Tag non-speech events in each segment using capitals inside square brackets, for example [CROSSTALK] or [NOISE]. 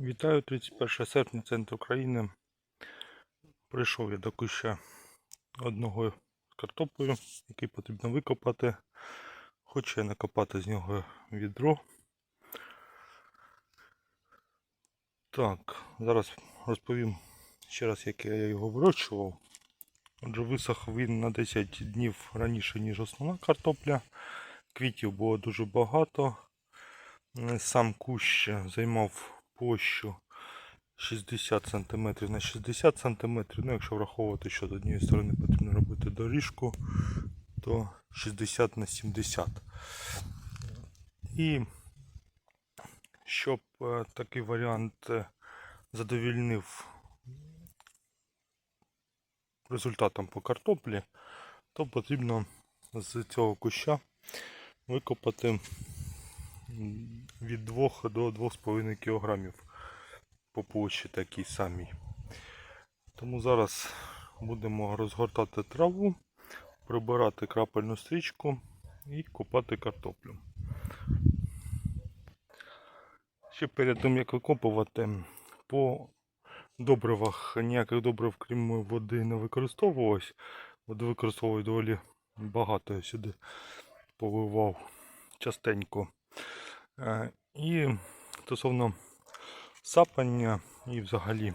Вітаю 31 серпня, центр України. Прийшов я до куща одного з картоплею, який потрібно викопати. Хочу я накопати з нього відро. Так, зараз розповім ще раз, як я його вирощував. Отже, висох він на 10 днів раніше, ніж основна картопля. Квітів було дуже багато. Сам кущ займав площу 60 см на 60 см. Ну, якщо враховувати, що з однієї сторони потрібно робити доріжку, то 60 на 70. І щоб е, такий варіант е, задовільнив результатом по картоплі, то потрібно з цього куща викопати від 2 до 2,5 кг по площі такій самій. Тому зараз будемо розгортати траву, прибирати крапельну стрічку і копати картоплю. Ще перед тим як викопувати, по добривах ніяких добрив, крім води, не використовувалось. Води використовую доволі багато я сюди поливав частенько. Е, І стосовно сапання і взагалі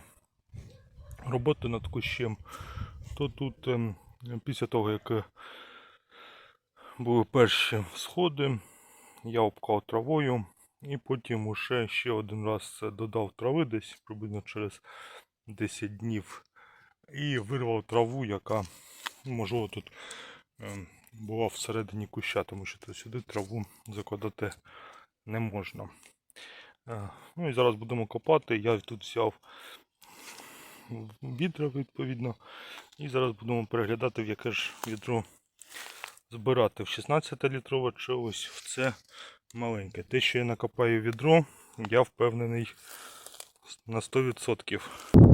роботи над кущем, то тут ем, після того, як е, були перші сходи, я обклав травою і потім уже ще один раз додав трави десь приблизно через 10 днів і вирвав траву, яка можливо тут була всередині куща, тому що то сюди траву закладати не можна. Е, Ну і зараз будемо копати. Я тут взяв відра відповідно. І зараз будемо переглядати, в яке ж відро збирати в 16 літрове чи ось в це маленьке. Те, що я накопаю відро, я впевнений на 100%.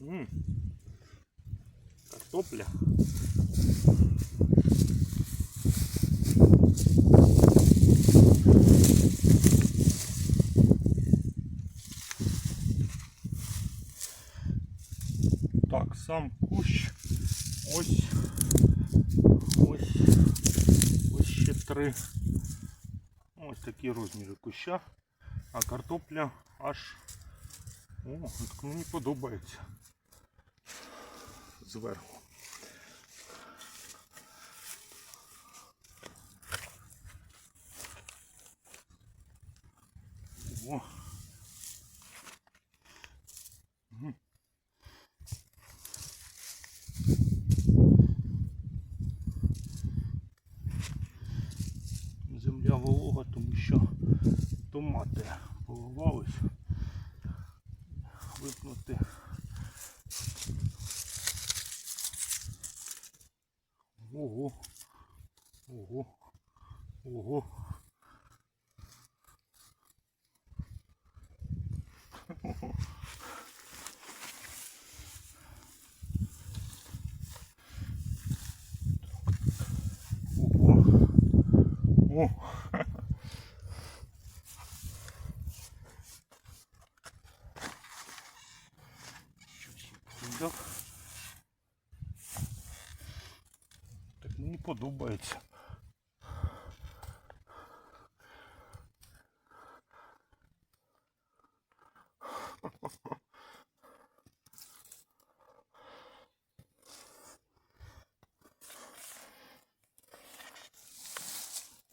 М, Картопля. Так, сам кущ. Ось. Ось. Ось ще три. Ось такі розміри куща. А картопля аж. О, так мені подобається. Зверху. О. Земля волога, тому що томати поливались. Випнути. 오호 오호 오호 오. 분석. [LAUGHS] подобається.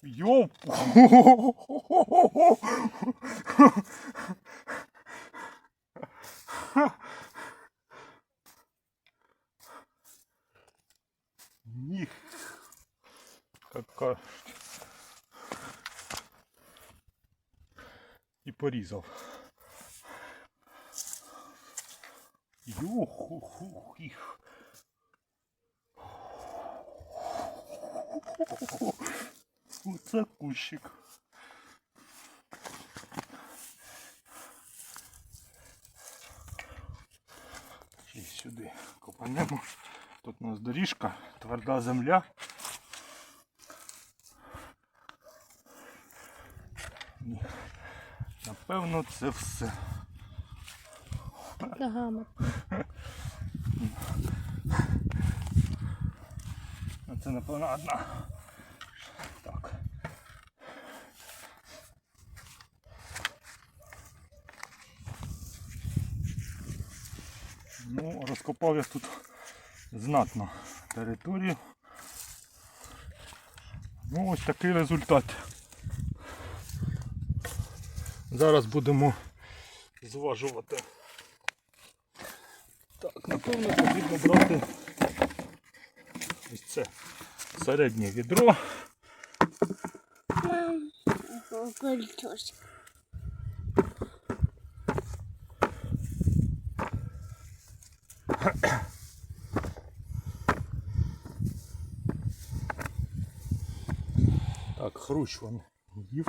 Йоп! [LAUGHS] І порізав. Йоху-ху-хіх. Оце кущик. Й сюди копанемо. Тут у нас доріжка, тверда земля. Напевно, це все. Ногами. А Це напевно одна. Так. Ну, розкопав я тут знатно територію. Ну, ось такий результат. Зараз будемо зважувати. Так, напевно, потрібно брати ось це середнє відро. Так, хрущ він їв.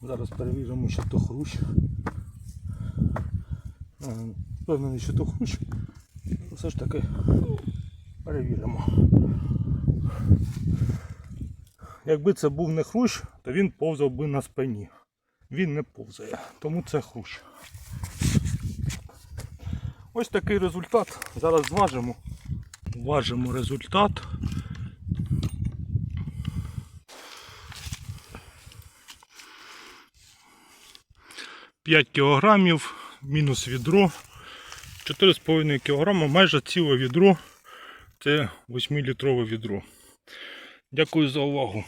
Зараз перевіримо, що то хрущ. Е, Впевнений, що то хрущ. Все ж таки перевіримо. Якби це був не хрущ, то він повзав би на спині. Він не повзає, тому це хрущ. Ось такий результат. Зараз зважимо. Важимо результат. П'ять кілограмів, мінус відро. 4,5 кг, майже ціле відро. Це 8-літрове відро. Дякую за увагу.